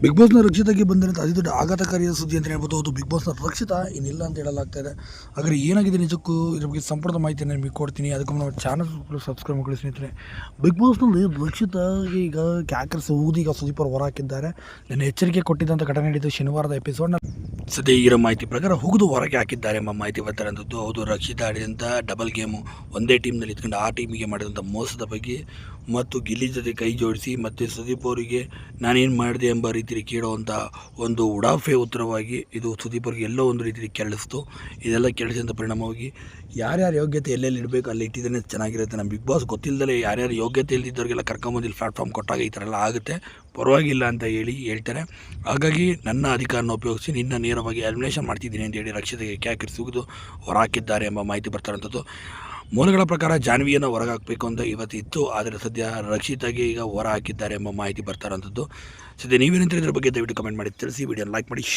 Big ಬಾಸ್ನ ರಕ್ಷಿತಾಗಿ ಬಂದಿರೋದು ಅತಿ ದೊಡ್ಡ ಆಘಾತಕಾರಿಯ ಸುದ್ದಿ ಅಂತ ಹೇಳ್ಬೋದು. ಅದು ಬಿಗ್ ಬಾಸ್ನ ರಕ್ಷಿತ ಇನ್ನಿಲ್ಲ ಅಂತ ಹೇಳಲಾಗ್ತಾ ಇದೆ. ಏನಾಗಿದೆ ನಿಜಕ್ಕೂ? ಇದ್ರ ಬಗ್ಗೆ ಸಂಪೂರ್ಣ ಮಾಹಿತಿಯನ್ನು ನಿಮಗೆ ಕೊಡ್ತೀನಿ. ಅದಕ್ಕೂ ನಾವು ಚಾನಲ್ ಸಬ್ಸ್ಕ್ರೈಬ್ ಮಾಡಿ ಸ್ನೇಹಿತರೆ. ಬಿಗ್ ಬಾಸ್ನಲ್ಲಿ ರಕ್ಷಿತ ಈಗ ಕ್ಯಾಕರ್ಸ್ ಊದಿ ಈಗ ಸುದೀಪ್ ಅವರು ಹೊರ ಹಾಕಿದ್ದಾರೆ. ನನ್ನ ಎಚ್ಚರಿಕೆ ಕೊಟ್ಟಿದ್ದಂಥ ಘಟನೆ ನಡೆಯಿತು ಶನಿವಾರದ ಎಪಿಸೋಡ್ನ ಸದ್ಯ ಇರೋ ಮಾಹಿತಿ ಪ್ರಕಾರ ಹುಗಿದು ಹೊರಗೆ ಹಾಕಿದ್ದಾರೆ ಎಂಬ ಮಾಹಿತಿ ಬರ್ತಾರಂಥದ್ದು ಹೌದು ರಕ್ಷಿತಾ ಆಡಿದಂಥ ಡಬಲ್ ಗೇಮು ಒಂದೇ ಟೀಮ್ನಲ್ಲಿ ಇದ್ಕೊಂಡು ಆ ಟೀಮಿಗೆ ಮಾಡಿದಂಥ ಮೋಸದ ಬಗ್ಗೆ ಮತ್ತು ಗಿಲ್ಲಿ ಜೊತೆ ಕೈ ಜೋಡಿಸಿ ಮತ್ತು ಸುದೀಪ್ ಅವರಿಗೆ ನಾನೇನು ಮಾಡಿದೆ ಎಂಬ ರೀತಿಯಲ್ಲಿ ಕೇಳುವಂಥ ಒಂದು ಉಡಾಫೆ ಉತ್ತರವಾಗಿ ಇದು ಸುದೀಪ್ ಅವರಿಗೆ ಎಲ್ಲೋ ಒಂದು ರೀತಿಯಲ್ಲಿ ಕೆಳಿಸ್ತು ಇದೆಲ್ಲ ಕೆಳಿಸಿದಂಥ ಪರಿಣಾಮವಾಗಿ ಯಾರ್ಯಾರ ಯೋಗ್ಯತೆ ಎಲ್ಲೆಲ್ಲಿ ಇಡಬೇಕು ಅಲ್ಲಿ ಇಟ್ಟಿದ್ರೆ ಚೆನ್ನಾಗಿರುತ್ತೆ. ನಮ್ಮ ಬಿಗ್ ಬಾಸ್ ಗೊತ್ತಿಲ್ಲದೆ ಯಾರ್ಯಾರು ಯೋಗ್ಯತೆ ಇಲ್ಲದಿದ್ದವ್ರಿಗೆಲ್ಲ ಕರ್ಕೊಂಬಂದಿಲ್ಲ ಪ್ಲಾಟ್ಫಾರ್ಮ್ ಕೊಟ್ಟಾಗ ಈ ಥರ ಎಲ್ಲ ಆಗುತ್ತೆ. ಪರವಾಗಿಲ್ಲ ಅಂತ ಹೇಳಿ ಹೇಳ್ತಾರೆ. ಹಾಗಾಗಿ ನನ್ನ ಅಧಿಕಾರನ ಉಪಯೋಗಿಸಿ ನಿನ್ನ ನೇರವಾಗಿ ಎಲಿಮಿನೇಷನ್ ಮಾಡ್ತಿದ್ದೀನಿ ಅಂತ ಹೇಳಿ ರಕ್ಷಿತೆಗೆ ಕ್ಯಾಕರಿ ಸುಗಿದು ಹೊರಹಾಕಿದ್ದಾರೆ ಎಂಬ ಮಾಹಿತಿ ಬರ್ತಾರಂಥದ್ದು ಮೂಲಗಳ ಪ್ರಕಾರ ಜಾನ್ವಿಯನ್ನು ಹೊರಗಾಕಬೇಕು ಅಂತ ಇವತ್ತು ಇತ್ತು ಆದರೆ ಸದ್ಯ ರಕ್ಷಿತಾಗಿ ಈಗ ಹೊರ ಹಾಕಿದ್ದಾರೆ ಎಂಬ ಮಾಹಿತಿ ಬರ್ತಾರಂಥದ್ದು ಸದ್ಯ ನೀವೇನಂತ ಇದ್ರ ಬಗ್ಗೆ ದಯವಿಟ್ಟು ಕಮೆಂಟ್ ಮಾಡಿ. ತಿಳಿಸಿ ವಿಡಿಯೋ ಲೈಕ್ ಮಾಡಿ